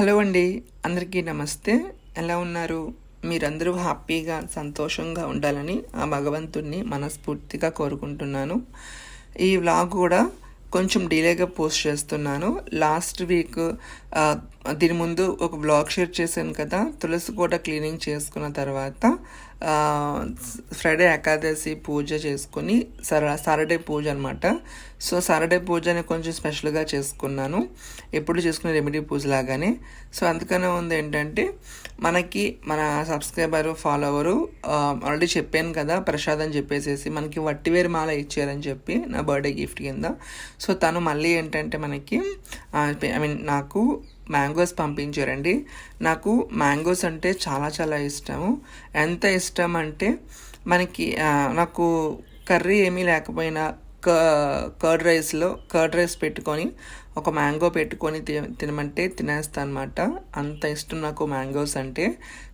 Hello అండి అందరికీ నమస్తే. ఎలా ఉన్నారు? మీరందరూ హ్యాపీగా సంతోషంగా ఉండాలని ఆ భగవంతుణ్ణి మనస్ఫూర్తిగా కోరుకుంటున్నాను. ఈ వ్లాగ్ కూడా కొంచెం డిలేగా పోస్ట్ చేస్తున్నాను. లాస్ట్ వీక్ దీని ముందు ఒక బ్లాగ్ షేర్ చేశాను కదా తులసి కూడా క్లీనింగ్ చేసుకున్న తర్వాత ఫ్రైడే ఏకాదశి పూజ చేసుకుని సర సాటర్డే పూజ అనమాట సో సాటర్డే పూజని కొంచెం స్పెషల్గా చేసుకున్నాను. ఎప్పుడు చేసుకునే రెమెడీ పూజ లాగానే. సో అందుకనే ఉంది ఏంటంటే మనకి మన సబ్స్క్రైబరు ఫాలోవరు ఆల్రెడీ చెప్పాను కదా ప్రసాద్ అని చెప్పేసేసి మనకి వట్టివేరు మాల ఇచ్చారని చెప్పి నా బర్త్డే గిఫ్ట్ కింద. సో తను మళ్ళీ ఏంటంటే మనకి ఐ మీన్ నాకు మ్యాంగోస్ పంపించారండి. నాకు మ్యాంగోస్ అంటే చాలా చాలా ఇష్టము. ఎంత ఇష్టం అంటే మనకి నాకు కర్రీ ఏమీ లేకపోయినా కర్డ్ రైస్లో కర్డ్ రైస్ పెట్టుకొని ఒక మ్యాంగో పెట్టుకొని తినమంటే తినేస్తానమాట. అంత ఇష్టం నాకు మ్యాంగోస్ అంటే.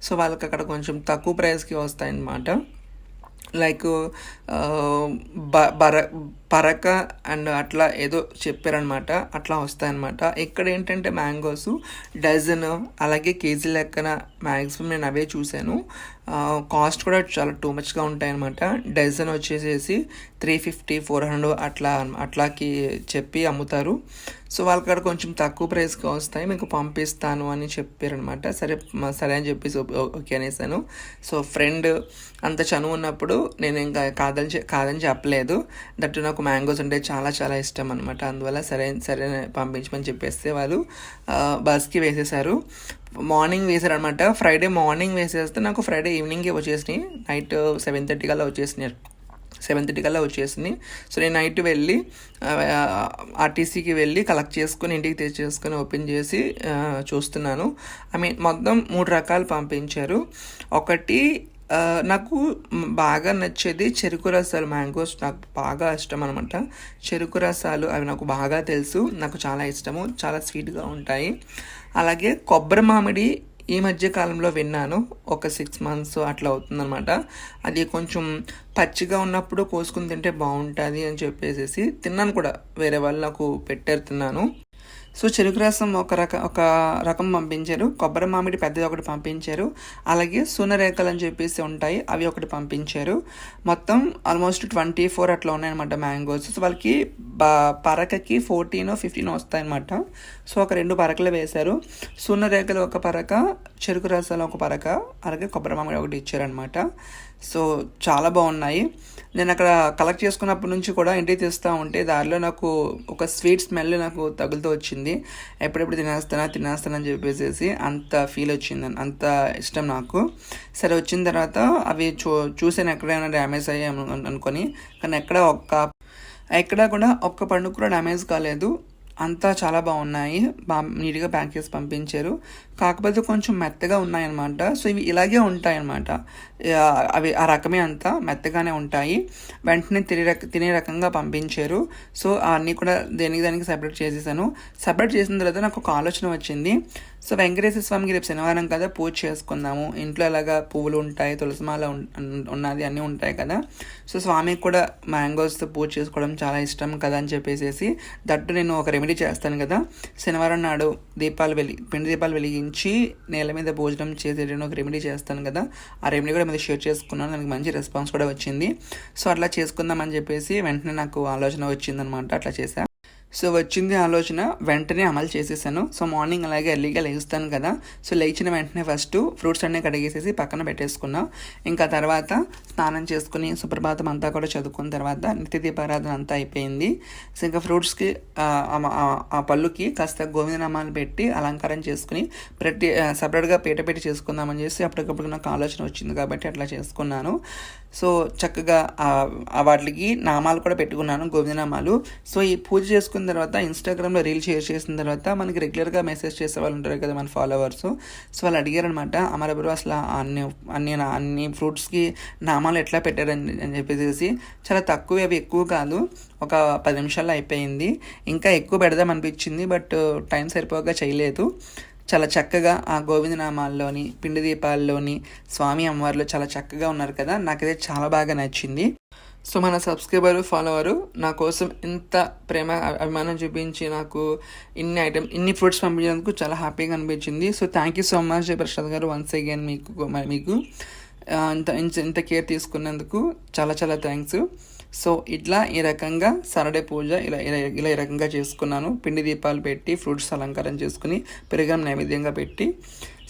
సో వాళ్ళకి అక్కడ కొంచెం తక్కువ ప్రైస్కి వస్తాయన్నమాట. లైక్ బ బర పరక అండ్ అట్లా ఏదో చెప్పారనమాట అట్లా వస్తాయన్నమాట. ఇక్కడ ఏంటంటే మ్యాంగోస్ డజన్ అలాగే కేజీ లెక్కన మ్యాక్సిమం నేను అవే చూశాను. కాస్ట్ కూడా చాలా టూ మచ్గా ఉంటాయన్నమాట. డజన్ వచ్చేసేసి త్రీ ఫిఫ్టీ ఫోర్ హండ్రెడ్ అట్లా అట్లాకి చెప్పి అమ్ముతారు. సో వాళ్ళకి అక్కడ కొంచెం తక్కువ ప్రైస్కి వస్తాయి. మీకు పంపిస్తాను అని చెప్పారనమాట సరే సరే అని చెప్పేసి ఓకే అనేసాను. సో ఫ్రెండ్ అంత చనువు ఉన్నప్పుడు నేను ఇంకా కాదని చె- కాదని చెప్పలేదు. దట్ నాకు మ్యాంగోస్ అంటే చాలా చాలా ఇష్టం అనమాట అందువల్ల సరే సరే పంపించమని చెప్పేస్తే వాళ్ళు బస్కి వేసేసారు. మార్నింగ్ వేసారనమాట ఫ్రైడే మార్నింగ్ వేసేస్తే నాకు ఫ్రైడే ఈవినింగే వచ్చేసినాయి. నైట్ సెవెన్ థర్టీ కల్లా వచ్చేసినాయి. సెవెన్ థర్టీ కల్లా వచ్చేసింది సో నేను నైట్ వెళ్ళి ఆర్టీసీకి వెళ్ళి కలెక్ట్ చేసుకుని ఇంటికి తెచ్చేసుకొని ఓపెన్ చేసి చూస్తున్నాను. ఐ మీన్ మొత్తం మూడు రకాలు పంపించారు. ఒకటి నాకు బాగా నచ్చేది చెరుకు రసాలు మ్యాంగోస్ నాకు బాగా ఇష్టం అనమాట చెరుకు రసాలు అవి నాకు బాగా తెలుసు నాకు చాలా ఇష్టము చాలా స్వీట్గా ఉంటాయి. అలాగే కొబ్బరి మామిడి ఈ మధ్య కాలంలో విన్నాను ఒక సిక్స్ మంత్స్ అట్లా అవుతుందన్నమాట అది కొంచెం పచ్చిగా ఉన్నప్పుడు కోసుకుని తింటే బాగుంటుంది అని చెప్పేసి తిన్నాను కూడా వేరే వాళ్ళు నాకు పెట్టారు తిన్నాను. సో చెరుకు రసం ఒక రకం ఒక రకం పంపించారు. కొబ్బరి మామిడి పెద్దది ఒకటి పంపించారు. అలాగే సునరేఖలు అని చెప్పేసి ఉంటాయి అవి ఒకటి పంపించారు. మొత్తం ఆల్మోస్ట్ ట్వంటీ ఫోర్ అట్లా ఉన్నాయన్నమాట మ్యాంగోస్ సో వాళ్ళకి పరకకి ఫోర్టీన్ ఫిఫ్టీన్ వస్తాయన్నమాట. సో ఒక రెండు పరకలు వేశారు. సున్నరేఖలు ఒక పరక చెరుకు రసాలు ఒక పరక అలాగే కొబ్బరి మామిడి ఒకటి ఇచ్చారనమాట సో చాలా బాగున్నాయి. నేను అక్కడ కలెక్ట్ చేసుకున్నప్పటి నుంచి కూడా ఇంటికి తెస్తూ ఉంటే దారిలో నాకు ఒక స్వీట్ స్మెల్ నాకు తగులుతూ వచ్చింది. ఎప్పుడెప్పుడు తినేస్తానా తినేస్తానని చెప్పేసి అంత ఫీల్ వచ్చింది. అంత ఇష్టం నాకు. సరే వచ్చిన తర్వాత అవి చూ చూసాను ఎక్కడైనా డ్యామేజ్ అయ్యాయి అనుకొని కానీ ఎక్కడ ఒక్క ఎక్కడ కూడా ఒక్క పండు కూడా డ్యామేజ్ కాలేదు. అంతా చాలా బాగున్నాయి. బా నీట్గా ప్యాక్ చేసి పంపించారు. కాకపోతే కొంచెం మెత్తగా ఉన్నాయన్నమాట. సో ఇవి ఇలాగే ఉంటాయన్నమాట. అవి ఆ రకమే అంతా మెత్తగానే ఉంటాయి. వెంటనే తినే రక తినే రకంగా పంపించారు. సో అన్నీ కూడా దేనికి దానికి సెపరేట్ చేసేసాను. సపరేట్ చేసిన తర్వాత నాకు ఒక ఆలోచన వచ్చింది. సో వెంకటేశ్వర స్వామికి రేపు శనివారం కదా పూజ చేసుకుందాము. ఇంట్లో ఎలాగా పువ్వులు ఉంటాయి తులసిమాల ఉన్నది అన్నీ ఉంటాయి కదా. సో స్వామికి కూడా మ్యాంగోస్తో పూజ చేసుకోవడం చాలా ఇష్టం కదా అని చెప్పేసి దట్టు నేను ఒక రెమెడీ చేస్తాను కదా. శనివారం నాడు దీపాలు వెలి పిండి దీపాలు వెలిగించి నేల మీద భోజనం చేసి నేను ఒక రెమెడీ చేస్తాను కదా. ఆ రెమెడీ కూడా మీద షేర్ చేసుకున్నాను. దానికి మంచి రెస్పాన్స్ కూడా వచ్చింది. సో అట్లా చేసుకుందామని చెప్పేసి వెంటనే నాకు ఆలోచన వచ్చిందనమాట అట్లా చేశా. సో వచ్చింది ఆలోచన వెంటనే అమలు చేసేసాను. సో మార్నింగ్ అలాగే ఎర్లీగా లేస్తాను కదా. సో లేచిన వెంటనే ఫస్ట్ ఫ్రూట్స్ అన్నీ కడిగేసేసి పక్కన పెట్టేసుకున్నా. ఇంకా తర్వాత స్నానం చేసుకుని సుప్రభాతం అంతా కూడా చదువుకున్న తర్వాత నిత్య దీపారాధన అంతా అయిపోయింది. సో ఇంకా ఫ్రూట్స్కి ఆ, పళ్ళుకి కాస్త గోవిందనామాలు పెట్టి అలంకారం చేసుకుని ప్రతి సపరేట్గా పీట పెట్టి చేసుకుందామని చేసి అప్పటికప్పుడు నాకు ఆలోచన వచ్చింది కాబట్టి అట్లా చేసుకున్నాను. సో చక్కగా ఆ- వాటికి నామాలు కూడా పెట్టుకున్నాను గోవిందనామాలు. సో ఈ పూజ చేసుకున్న తర్వాత ఇన్స్టాగ్రామ్లో రీల్ షేర్ చేసిన తర్వాత మనకి రెగ్యులర్గా మెసేజ్ చేసే వాళ్ళు ఉంటారు కదా మన ఫాలోవర్స్ సో వాళ్ళు అడిగారనమాట అమరబ్రో అసలు అన్ని అన్ని అన్ని ఫ్రూట్స్కి నామాలు ఎట్లా పెట్టారని అని చెప్పేసి చాలా తక్కువ అవి ఎక్కువ కాదు. ఒక పది నిమిషాల్లో అయిపోయింది. ఇంకా ఎక్కువ పెడదాం అనిపించింది బట్ టైం సరిపోగా చేయలేదు. చాలా చక్కగా ఆ గోవిందనామాల్లోని పిండి దీపాల్లోని స్వామి అమ్మవారిలో చాలా చక్కగా ఉన్నారు కదా. నాకైతే చాలా బాగా నచ్చింది. సో మన సబ్స్క్రైబర్ ఫాలోవరు నా కోసం ఇంత ప్రేమ అభిమానం చూపించి నాకు ఇన్ని ఐటమ్ ఇన్ని ఫ్రూట్స్ పంపించినందుకు చాలా హ్యాపీగా అనిపించింది. So thank you so much Prasad గారు వన్స్ అగైన్ మీకు మీకు. ఇంత ఇంత- ఇంత కేర్ తీసుకున్నందుకు చాలా చాలా థ్యాంక్స్. సో ఇట్లా ఈ రకంగా సాటర్డే పూజ ఇలా ఇలా ఇలా ఈ రకంగా చేసుకున్నాను. పిండి దీపాలు పెట్టి ఫ్రూట్స్ అలంకారం చేసుకుని పెరుగం నైవేద్యంగా పెట్టి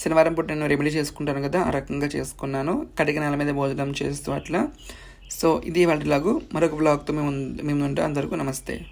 శనివారం పూట నేను రెమెడీ చేసుకుంటాను కదా ఆ రకంగా చేసుకున్నాను. కడిగిన నెల మీద భోజనం చేస్తూ అట్లా. సో ఇది వాళ్ళలాగు మరొక బ్లాగ్తో మేము మేము ఉంటాం. అందరికీ నమస్తే.